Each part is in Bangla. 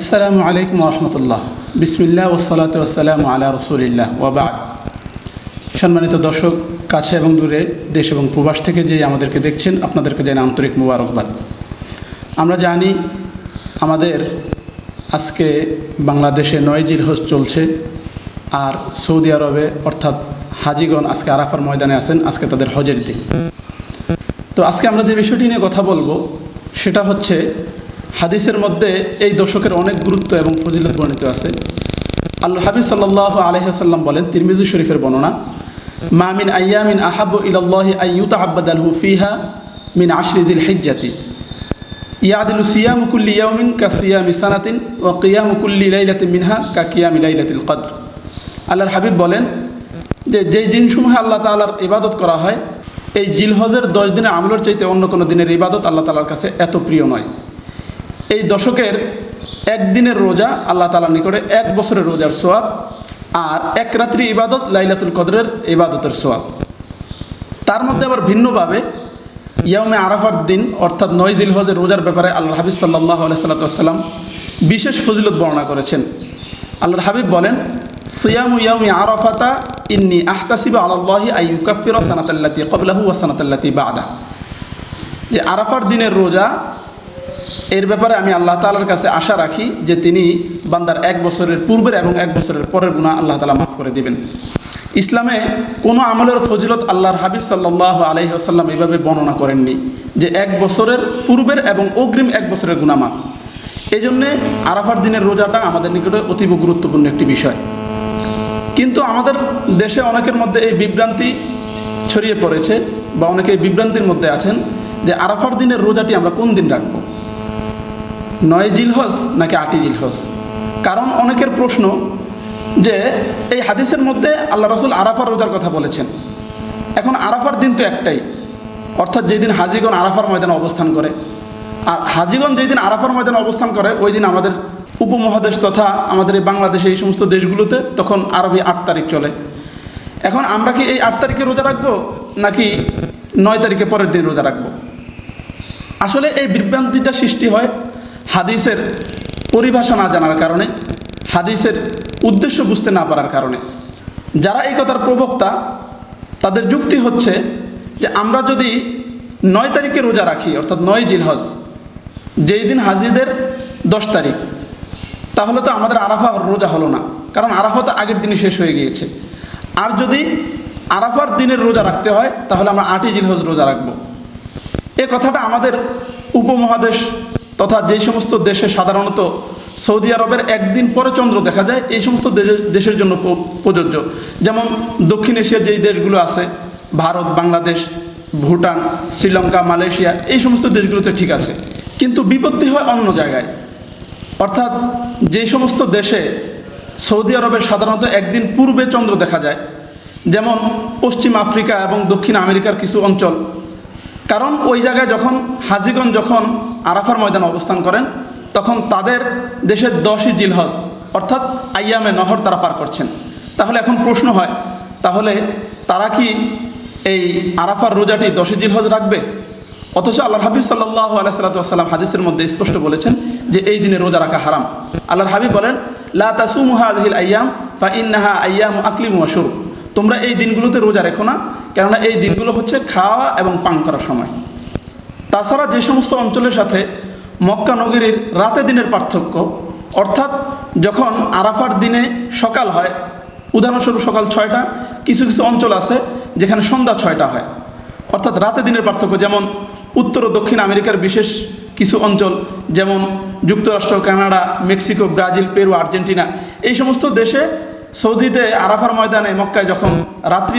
আসসালামু আলাইকুম রহমতুল্লাহ। বিসমিল্লাহ ওসালাত ওসালাম আলা রসুলিল্লাহ ওয়াবাদ সম্মানিত দর্শক, কাছে এবং দূরে, দেশ এবং প্রবাস থেকে যে আমাদেরকে দেখছেন, আপনাদেরকে জানি আন্তরিক মুবারকবাদ। আমরা জানি আমাদের আজকে বাংলাদেশে নয় জিলহজ চলছে আর সৌদি আরবে, অর্থাৎ হাজিগণ আজকে আরাফার ময়দানে আছেন, আজকে তাদের হজের দিন। তো আজকে আমরা যে বিষয়টি নিয়ে কথা বলব, সেটা হচ্ছে হাদিসের মধ্যে এই দশকের অনেক গুরুত্ব এবং ফজিলত বর্ণিত আছে। আল্লাহ হাবিব সাল্লাহ আলহিহাসাল্লাম বলেন, তিরমিজু শরীফের বর্ণনা, মা মিন আয়ামিন আহাবু ইলাল্লাহি আইয়ুতা আব্বাদালহু ফিহা মিন আশরিজিল হিজ্জাতি ইয়াদিলু সিয়ামু কুল্লি ইয়াউমিন কা সিয়ামি সানাতিন ও কিয়ামু কুল্লি লাইলাতিন মিনহা কা কিয়ামি লাইলাতিল কদর। আল্লাহর হাবিব বলেন যে, যেই দিনসমূহে আল্লাহ তাআলার ইবাদত করা হয়, এই জিলহজের দশ দিনের আমলের চাইতে অন্য কোনো দিনের ইবাদত আল্লাহ তালার কাছে এত প্রিয় নয়। এই দশকের একদিনের রোজা আল্লাহ তালার নিকটে এক বছরের রোজার সোয়াব আর এক রাত্রি ইবাদত লাইলাতুল কদরের ইবাদতের সোয়াব। তার মধ্যে আবার ভিন্নভাবে ইয়ামে আরাফার দিন অর্থাৎ নয় জিলহজের রোজার ব্যাপারে আল্লাহ হাবিব সাল্লাহ আলাইসাল্লাম বিশেষ ফজিলত বর্ণনা করেছেন। আল্লাহর হাবিব বলেন, সিয়ামু ইয়ামি আরাফাতা ইন্নি আহতাসিবা আল্লাহি আইকাফির সানাতাল্লাতি কবলাহু ওয়া সানাতাল্লাতি বাদা যে আরাফার দিনের রোজা এর ব্যাপারে আমি আল্লাহ তালার কাছে আশা রাখি যে তিনি বান্দার এক বছরের পূর্বের এবং এক বছরের পরের গুণা আল্লাহ তালা মাফ করে দিবেন। ইসলামে কোনো আমলের ফজিলত আল্লাহর হাবিব সাল্লাহ আলহি আসাল্লাম বর্ণনা করেননি যে এক বছরের পূর্বের এবং অগ্রিম এক বছরের গুণা মাফ। এই জন্যে আরাফার দিনের রোজাটা আমাদের নিকটে অতীব গুরুত্বপূর্ণ একটি বিষয়। কিন্তু আমাদের দেশে অনেকের মধ্যে এই বিভ্রান্তি ছড়িয়ে পড়েছে বা অনেকে বিভ্রান্তির মধ্যে আছেন যে আরাফার দিনের রোজাটি আমরা কোন দিন রাখব? নয় জিলহজ নাকি আটি জিলহজ? কারণ অনেকের প্রশ্ন যে এই হাদিসের মধ্যে আল্লাহ রসুল আরাফার রোজার কথা বলেছেন। এখন আরাফার দিন তো একটাই, অর্থাৎ যেদিন হাজিগণ আরাফার ময়দানে অবস্থান করে। আর হাজিগণ যেই দিন আরাফার ময়দানে অবস্থান করে, ওই দিন আমাদের উপমহাদেশ তথা আমাদের এই বাংলাদেশে এই সমস্ত দেশগুলোতে তখন আরবি আট তারিখ চলে। এখন আমরা কি এই আট তারিখে রোজা রাখব নাকি নয় তারিখে পরের দিন রোজা রাখব? আসলে এই বিভ্রান্তিটা সৃষ্টি হয় হাদিসের পরিভাষা না জানার কারণে, হাদিসের উদ্দেশ্য বুঝতে না পারার কারণে। যারা এই কথার প্রবক্তা, তাদের যুক্তি হচ্ছে যে আমরা যদি নয় তারিখে রোজা রাখি, অর্থাৎ নয় জিলহজ, যেই দিন হাজিদের দশ তারিখ, তাহলে তো আমাদের আরাফা রোজা হলো না। কারণ আরাফা তো আগের দিনই শেষ হয়ে গিয়েছে। আর যদি আরাফার দিনের রোজা রাখতে হয়, তাহলে আমরা আটই জিলহজ রোজা রাখব। এ কথাটা আমাদের উপমহাদেশ তথা যে সমস্ত দেশে সাধারণত সৌদি আরবের একদিন পরে চন্দ্র দেখা যায়, এই সমস্ত দেশের জন্য প্রযোজ্য। যেমন দক্ষিণ এশিয়ার যেই দেশগুলো আছে, ভারত, বাংলাদেশ, ভুটান, শ্রীলঙ্কা, মালয়েশিয়া, এই সমস্ত দেশগুলোতে ঠিক আছে। কিন্তু বিপত্তি হয় অন্য জায়গায়। অর্থাৎ যে সমস্ত দেশে সৌদি আরবের সাধারণত একদিন পূর্বে চন্দ্র দেখা যায়, যেমন পশ্চিম আফ্রিকা এবং দক্ষিণ আমেরিকার কিছু অঞ্চল। কারণ ওই জায়গায় যখন, হাজিগঞ্জ যখন আরাফার ময়দানে অবস্থান করেন, তখন তাদের দেশের দশই জিলহজ, অর্থাৎ আইয়ামে নহর তারা পার করছেন। তাহলে এখন প্রশ্ন হয়, তাহলে তারা কি এই আরাফার রোজাটি দশই জিলহজ রাখবে? অথচ আল্লাহ হাবিব সাল্লাহ আলাইসাল্লাম হাদিসের মধ্যে স্পষ্ট বলেছেন যে এই দিনে রোজা রাখা হারাম। আল্লাহর হাবিব বলেন, লা তাসুমুহা আজহিল আয়াম ফা ইন্নাহা আয়াম আকলিম ওয়াসুর তোমরা এই দিনগুলোতে রোজা রেখো না, কেননা এই দিনগুলো হচ্ছে খাওয়া এবং পান করার সময়। তাছাড়া যে সমস্ত অঞ্চলের সাথে মক্কা নগরীর রাতে দিনের পার্থক্য, অর্থাৎ যখন আরাফার দিনে সকাল হয়, উদাহরণস্বরূপ সকাল ছয়টা, কিছু কিছু অঞ্চল আছে যেখানে সন্ধ্যা ছয়টা হয়। অর্থাৎ রাতে দিনের পার্থক্য যেমন উত্তর ও দক্ষিণ আমেরিকার বিশেষ কিছু অঞ্চল যেমন যুক্তরাষ্ট্র, Canada, Mexico, Brazil, Peru, Argentina, এই সমস্ত দেশে সৌদিতে আরাফার ময়দানে মক্কায় যখন রাত্রি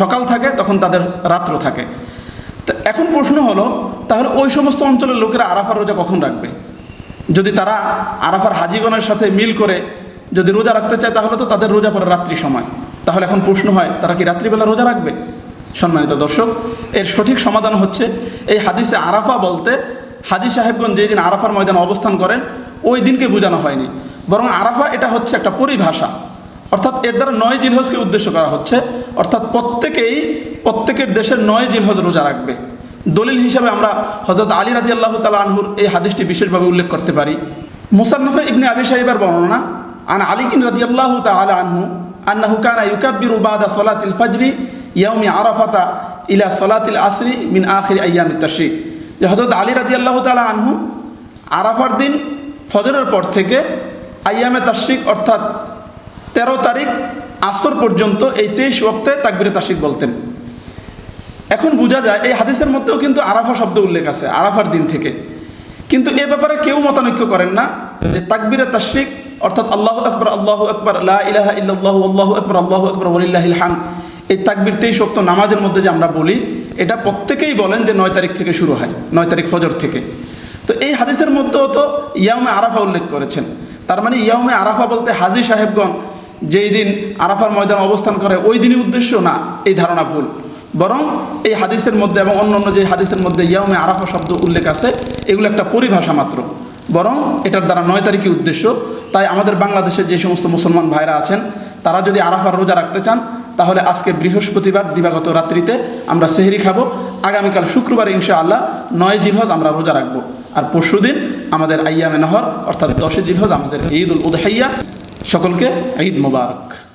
সকাল থাকে, তখন তাদের রাত্র থাকে। তো এখন প্রশ্ন হলো, তাহলে ওই সমস্ত অঞ্চলের লোকেরা আরাফার রোজা কখন রাখবে? যদি তারা আরাফার হাজিগণের সাথে মিল করে যদি রোজা রাখতে চায়, তাহলে তো তাদের রোজা পরে রাত্রি সময়। তাহলে এখন প্রশ্ন হয়, তারা কি রাত্রিবেলা রোজা রাখবে? সম্মানিত দর্শক, এর সঠিক সমাধান হচ্ছে এই হাদিসে আরাফা বলতে হাজি সাহেবগঞ্জ যেই দিন আরাফার ময়দানে অবস্থান করেন, ওই দিনকে বোঝানো হয়নি। বরং আরাফা এটা হচ্ছে একটা পরিভাষা। অর্থাৎ এর দ্বারা নয় জিলহজকে উদ্দেশ্য করা হচ্ছে, অর্থাৎ প্রত্যেকেই, প্রত্যেকের দেশের নয় জিলহজ রোজা রাখবে। দলিল হিসাবে আমরা হজরত আলী রাজি আল্লাহ তালা আনহুর এই হাদিসটি বিশেষভাবে উল্লেখ করতে পারি। মুসান্নফে ইবনে আবি সাহিবার বর্ণনা, আন আলিকিন রাদিয়াল্লাহু তাআলা আনহু, আন্নাহু কানা ইউকাব্বিরু বাদা সলাতিল ফজরি ইয়াউমি আরাফাতা ইলা সলাতিল আসরি মিন আখির আইয়ামিত তাশরিক। যে হযরত আলী রাদিয়াল্লাহু তাআলা আনহু আরাফার দিন ফজরের পর থেকে আইয়ামে তাশরিক, অর্থাৎ তেরো তারিখ আসর পর্যন্ত এই তেইশ ওক্তে তাকবিরে তাসিক বলতেন। এখন বোঝা যায়, এই হাদিসের মধ্যেও কিন্তু আরাফা শব্দ উল্লেখ আছে, আরাফার দিন থেকে। কিন্তু এ ব্যাপারে কেউ মতানৈক্য করেন না যে তাকবিরে তাশরিক অর্থাৎ আল্লাহ আকবর আল্লাহ আকবর ইলাহা ইল্লাল্লাহু, আল্লাহু আকবর আল্লাহু আকবর ওলিল্লাহিল হাম এই তাকবির তেইশ ওক্ত নামাজের মধ্যে যে আমরা বলি, এটা প্রত্যেকেই বলেন যে নয় তারিখ থেকে শুরু হয়, নয় তারিখ ফজর থেকে। তো এই হাদিসের মধ্যেও তো ইয়ামে আরাফা উল্লেখ করেছেন। তার মানে ইয়ামে আরাফা বলতে হাজি সাহেবগণ যেই দিন আরাফার ময়দানে অবস্থান করে, ওই দিনই উদ্দেশ্য না, এই ধারণা ভুল। বরং এই হাদিসের মধ্যে এবং অন্য অন্য যে হাদিসের মধ্যে ইয়ামে আরাফা শব্দ উল্লেখ আছে, এগুলো একটা পরিভাষা মাত্র। বরং এটার দ্বারা নয় তারিখই উদ্দেশ্য। তাই আমাদের বাংলাদেশের যে সমস্ত মুসলমান ভাইরা আছেন, তারা যদি আরাফার রোজা রাখতে চান, তাহলে আজকে বৃহস্পতিবার, দিবাগত রাত্রিতে আমরা সেহরি খাব। আগামীকাল শুক্রবার ইনশা আল্লাহ নয় জিলহজ আমরা রোজা রাখব। আর পরশু দিন আমাদের আইয়ামে নহর, অর্থাৎ দশে জিলহজ আমাদের ঈদ উল উদহাইয়া সকলকে ঈদ মোবারক।